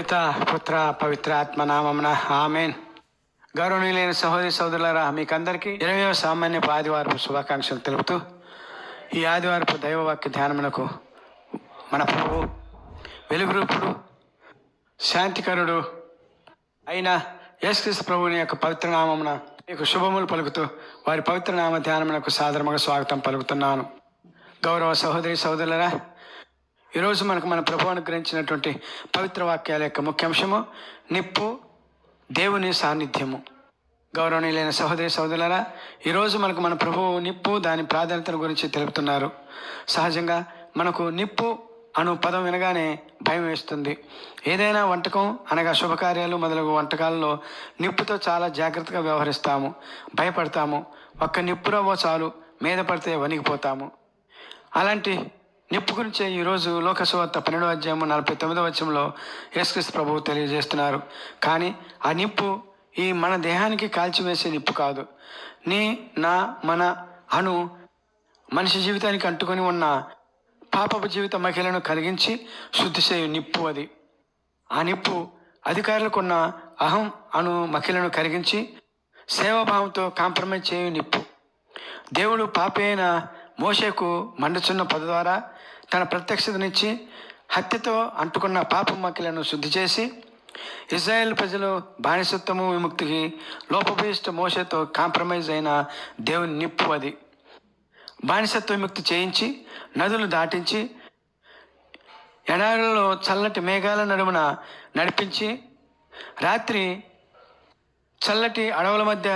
పిత పుత్ర పవిత్ర ఆత్మ నామమున ఆమెన్. గౌరవనీయులైన సహోదరి సోదరులారా మీకందరికీ ఇరవయో సామాన్య ఆదివారపు శుభాకాంక్షలు తెలుపుతూ ఈ ఆదివారపు దైవవాక్య ధ్యానమునకు మన ప్రభు వెలుగురూపుడు శాంతికరుడు అయిన యేసుక్రీస్తు ప్రభుని యొక్క పవిత్ర నామమున మీకు శుభములు పలుకుతూ వారి పవిత్ర నామ ధ్యానమునకు సాధారణంగా స్వాగతం పలుకుతున్నాను. గౌరవ సహోదరి సోదరులరా ఈరోజు మనకు మన ప్రభు అనుగ్రహించినటువంటి పవిత్ర వాక్యాల యొక్క ముఖ్యాంశము నిప్పు దేవుని సాన్నిధ్యము. గౌరవనీయులైన సహోదరి సహోదరులరా ఈరోజు మనకు మన ప్రభువు నిప్పు దాని ప్రాధాన్యతల గురించి తెలుపుతున్నారు. సహజంగా మనకు నిప్పు అను పదం వినగానే భయం వేస్తుంది. ఏదైనా వంటకం అనగా శుభకార్యాలు మొదలగు వంటకాలలో నిప్పుతో చాలా జాగ్రత్తగా వ్యవహరిస్తాము భయపడతాము. ఒక్క నిప్పు రవ్వ చాలు మీద పడితే వణిగిపోతాము. అలాంటి నిప్పు గురించి ఈరోజు లోకసువార్త పన్నెండవ అధ్యాయము నలభై తొమ్మిదో వచ్చంలో యేసుక్రీస్తు ప్రభువు తెలియజేస్తున్నారు. కానీ ఆ నిప్పు ఈ మన దేహానికి కాల్చివేసే నిప్పు కాదు. నీ నా మన అను మనిషి జీవితానికి అంటుకొని ఉన్న పాపపు జీవిత మహిళను కలిగించి శుద్ధి చేయు నిప్పు అది. ఆ నిప్పు అధికారులకున్న అహం అను మహిళను కరిగించి సేవాభావంతో కాంప్రమైజ్ చేయు నిప్పు. దేవుడు పాపైన మోషేకు మండుచున్న పద ద్వారా తన ప్రత్యక్షతనిచ్చి హత్యతో అంటుకున్న పాప మకిలను శుద్ధి చేసి ఇజ్రాయెల్ ప్రజలు బానిసత్వము విముక్తికి లోపభీష్ట మోసతో కాంప్రమైజ్ అయిన దేవుని నిప్పు అది. బానిసత్వ విముక్తి చేయించి నదులు దాటించి ఎడారులలో చల్లటి మేఘాల నడుమున నడిపించి రాత్రి చల్లటి అడవుల మధ్య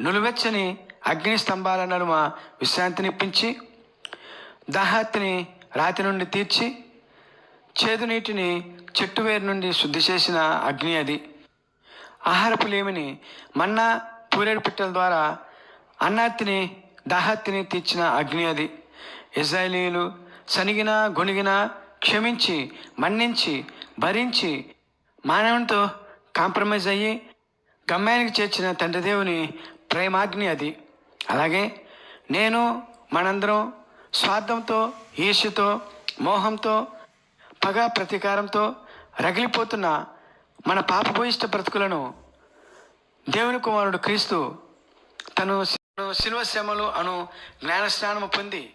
నులువెచ్చని అగ్ని స్తంభాల నడుమ విశ్రాంతినిప్పించి దాహాత్ని రాతి నుండి తీర్చి చేదు నీటిని చెట్టు వేరు నుండి శుద్ధి చేసిన అగ్ని అది. ఆహారపు లేమిని మన్నా పూరేడు పిట్టల ద్వారా అన్నాత్తిని దాహాత్తిని తీర్చిన అగ్ని అది. ఇజ్రాయేలీలు సనిగిన గొనిగిన క్షమించి మన్నించి భరించి మానవునితో కాంప్రమైజ్ అయ్యి గమ్యానికి చేర్చిన తండ్రి దేవుని ప్రేమాగ్ని అది. అలాగే నేను మనందరం స్వార్థంతో ఈర్ష్యతో మోహంతో పగ ప్రతీకారంతో రగిలిపోతున్న మన పాపభూయిష్ట బ్రతుకులను దేవుని కుమారుడు క్రీస్తు తను తను శిల్వ అను జ్ఞానస్నానము పొంది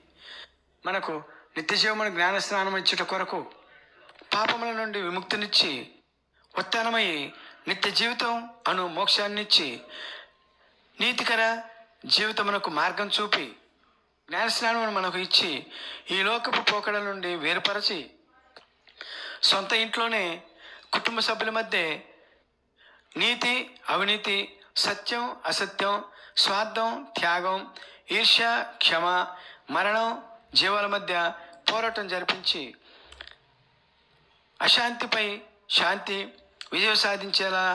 మనకు నిత్యజీవమును జ్ఞానస్నానం ఇచ్చుట కొరకు పాపముల నుండి విముక్తినిచ్చి ఉత్తానమై నిత్య జీవితం అను మోక్షాన్నిచ్చి నీతికర జీవితమునకు మార్గం చూపి జ్ఞానస్నానమును మనకు ఇచ్చి ఈ లోకపు పోకడల నుండి వేరుపరచి సొంత ఇంట్లోనే కుటుంబ సభ్యుల మధ్య నీతి అవినీతి సత్యం అసత్యం స్వార్థం త్యాగం ఈర్ష్య క్షమ మరణం జీవాల మధ్య పోరాటం జరిపించి అశాంతిపై శాంతి విజయం సాధించేలా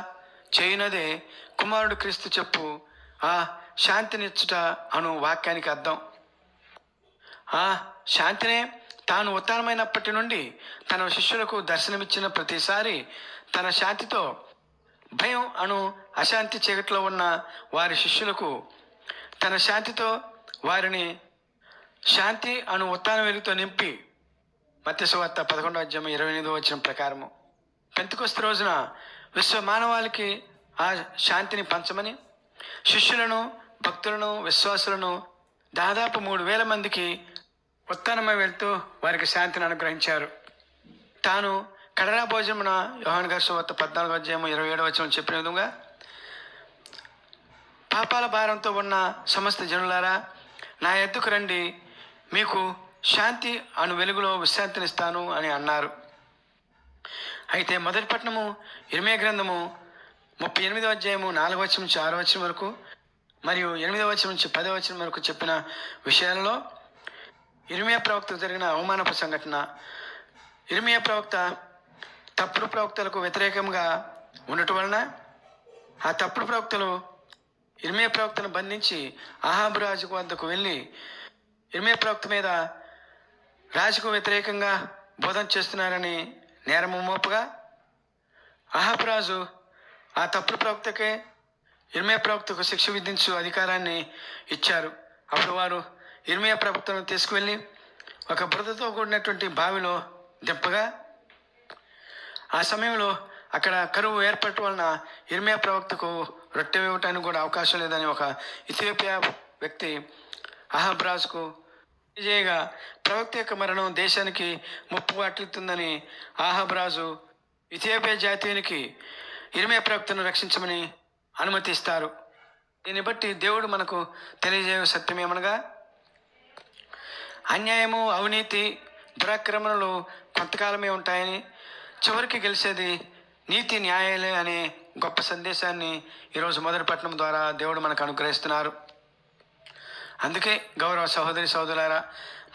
చేయునదే కుమారుడు క్రీస్తు చెప్పు. ఆ శాంతినిచ్చుట అను వాక్యానికి అర్థం. ఆ శాంతినే తాను ఉత్తానమైనప్పటి నుండి తన శిష్యులకు దర్శనమిచ్చిన ప్రతిసారి తన శాంతితో భయం అను అశాంతి చీకట్లో ఉన్న వారి శిష్యులకు తన శాంతితో వారిని శాంతి అను ఉత్తాన వెలుగుతో నింపి మత్స్యవార్త పదకొండో అధ్యాయం ఇరవై ఎనిమిదో వచ్చిన ప్రకారము. పెంతకొస్త రోజున విశ్వ మానవాళికి ఆ శాంతిని పంచమని శిష్యులను భక్తులను విశ్వాసులను దాదాపు మూడు వేల మందికి ఉత్తానమై వెళ్తూ వారికి శాంతిని అనుగ్రహించారు. తాను కడరా భోజనమున యోహాన్ గారి సువార్త పద్నాలుగు అధ్యాయం ఇరవై ఏడవ వచ్చిన చెప్పిన విధంగా పాపాల భారంతో ఉన్న సమస్త జనులారా నా ఎద్దుకు రండి మీకు శాంతి అను వెలుగులో విశ్రాంతినిస్తాను అని అన్నారు. అయితే మొదటి పట్టణము ఇరిమే గ్రంథము ముప్పై ఎనిమిదవ అధ్యాయము నాలుగవ వచ్చిన నుంచి ఆరో వచ్చిన వరకు మరియు ఎనిమిదవ వచ్చిన నుంచి పదవ వచ్చిన వరకు చెప్పిన విషయాలలో ఇరిమియా ప్రవక్త జరిగిన అవమానపు సంఘటన. ఇరిమియా ప్రవక్త తప్పుడు ప్రవక్తలకు వ్యతిరేకంగా ఉండటం వలన ఆ తప్పుడు ప్రవక్తలు ఇర్మియా ప్రవక్తను బంధించి అహాబురాజుకు వద్దకు వెళ్ళి ఇర్మియా ప్రవక్త మీద రాజుకు వ్యతిరేకంగా బోధన చేస్తున్నారని నేరము మోపగా అహాబురాజు రాజు ఆ తప్పుడు ప్రవక్తకే ఇర్మియా ప్రవక్తకు శిక్ష విధించు అధికారాన్ని ఇచ్చారు. అప్పుడు వారు ఇర్మియా ప్రవక్తను తీసుకువెళ్ళి ఒక బురదతో కూడినటువంటి బావిలో దింపగా ఆ సమయంలో అక్కడ కరువు ఏర్పడటం వలన ఇర్మియా ప్రవక్తకు రొట్టె ఇవ్వటానికి కూడా అవకాశం లేదని ఒక ఇథియోపియా వ్యక్తి అహబ్రాజ్కు చేయగా ప్రవక్త యొక్క మరణం దేశానికి ముప్పు అట్లుతుందని ఆహబ్రాజు ఇథియోపియా జాతీయునికి ఇరిమే ప్రవక్తను రక్షించమని అనుమతిస్తారు. దీన్ని బట్టి దేవుడు మనకు తెలియజేయ సత్యమేమనగా అన్యాయము అవినీతి దురాక్రమణలు కొంతకాలమే ఉంటాయని చివరికి గెలిచేది నీతి న్యాయాలే అనే గొప్ప సందేశాన్ని ఈరోజు మొదటి పట్టణం ద్వారా దేవుడు మనకు అనుగ్రహిస్తున్నారు. అందుకే గౌరవ సహోదరి సహోదరులారా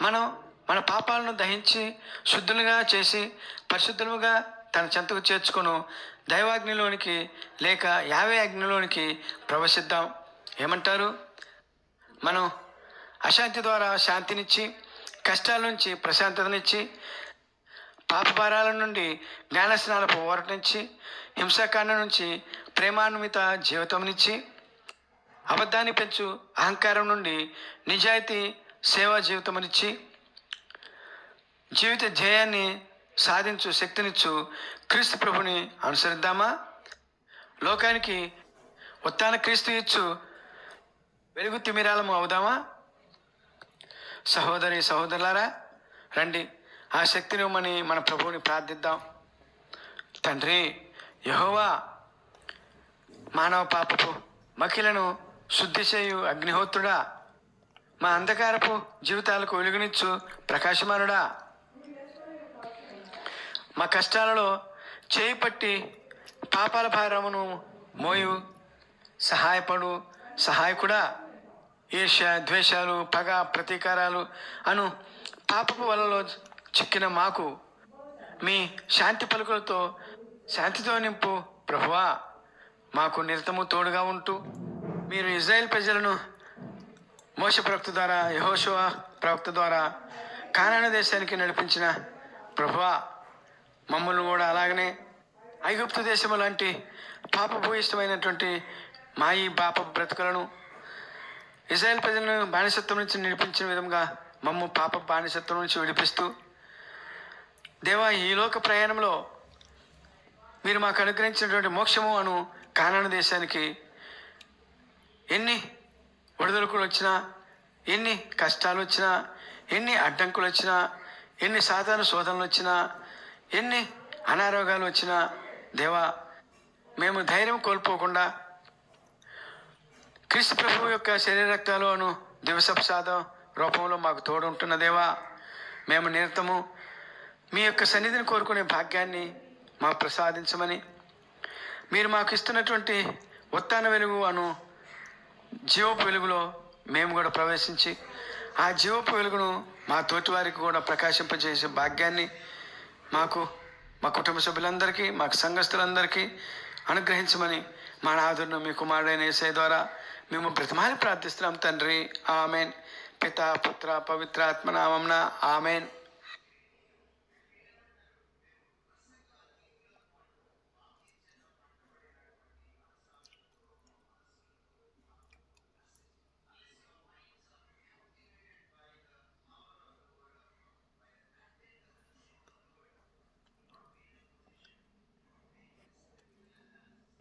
మనం మన పాపాలను దహించి శుద్ధులుగా చేసి పరిశుద్ధులుగా తన చెంతకు చేర్చుకును దైవాగ్నిలోనికి లేక యావే అగ్నిలోనికి ప్రవేశిద్దాం. ఏమంటారు? మనం అశాంతి ద్వారా శాంతినిచ్చి కష్టాల నుంచి ప్రశాంతతనిచ్చి పాపభారాల నుండి జ్ఞానస్నాల పోరాటనిచ్చి హింసాకాండ నుంచి ప్రేమాన్విత జీవితంనిచ్చి అబద్ధాన్ని పెంచు అహంకారం నుండి నిజాయితీ సేవా జీవితమునిచ్చి జీవిత ధ్యేయాన్ని సాధించు శక్తినిచ్చు క్రీస్తు ప్రభుని అనుసరిద్దామా? లోకానికి ఉత్తాన క్రీస్తు ఇచ్చు వెలుగు తిమిరాలము అవుదామా? సహోదరి సహోదరులారా రండి. ఆ శక్తిని ఇవ్వమని మన ప్రభువుని ప్రార్థిద్దాం. తండ్రి యహోవా మానవ పాపపు మకిలను శుద్ధి చేయు అగ్నిహోత్రుడా మా అంధకారపు జీవితాలకు వెలుగునిచ్చు ప్రకాశమానుడా. మా కష్టాలలో చేయి పట్టి పాపాల భారమును మోయు. సహాయపడు. సహాయకుడా ఈర్ష్య ద్వేషాలు పగ ప్రతీకారాలు అను పాపపు వలలో చిక్కిన మాకు. మీ శాంతి పలుకులతో శాంతితో నింపు ప్రభువా. మాకు నిరతము తోడుగా ఉంటూ మీరు ఇజ్రాయెల్ ప్రజలను మోస ప్రవక్త ద్వారా యహోశివ ప్రవక్త ద్వారా కానాన దేశానికి నడిపించిన ప్రభువా. మమ్మల్ని కూడా అలాగనే ఐగుప్తు దేశము లాంటి పాపభూయిష్టమైనటువంటి మా ఈ పాప బ్రతుకులను ఇజ్రాయెల్ ప్రజలను బానిసత్వం నుంచి నడిపించిన విధంగా మమ్మ పాప బానిసత్వం నుంచి విడిపిస్తూ దేవా ఈ లోక ప్రయాణంలో మీరు మాకు అనుగ్రహించినటువంటి మోక్షము అను కానాన దేశానికి ఎన్ని ఒడిదొడుకులు వచ్చినా ఎన్ని కష్టాలు వచ్చినా ఎన్ని అడ్డంకులు వచ్చినా ఎన్ని సాధారణ శోధనలు వచ్చినా ఎన్ని అనారోగ్యాలు వచ్చినా దేవా మేము ధైర్యం కోల్పోకుండా క్రీస్తు ప్రభువు యొక్క శరీర రక్తాలు దివసప్రసాదం రూపంలో మాకు తోడు ఉంటున్న దేవా మేము నిరతము మీ యొక్క సన్నిధిని కోరుకునే భాగ్యాన్ని మాకు ప్రసాదించమని మీరు మాకు ఇస్తున్నటువంటి ఉత్తాన వెలుగు అను జీవపు వెలుగులో మేము కూడా ప్రవేశించి ఆ జీవపు వెలుగును మా తోటివారికి కూడా ప్రకాశింపజేసే భాగ్యాన్ని మాకు మా కుటుంబ సభ్యులందరికీ మాకు సంఘస్థులందరికీ అనుగ్రహించమని మా నాదును మీ కుమారుడైన ఏసై ద్వారా మేము బ్రతిమాలి ప్రార్థిస్తున్నాం తండ్రి. ఆమెన్. పిత పుత్ర పవిత్ర నామంన ఆమెన్.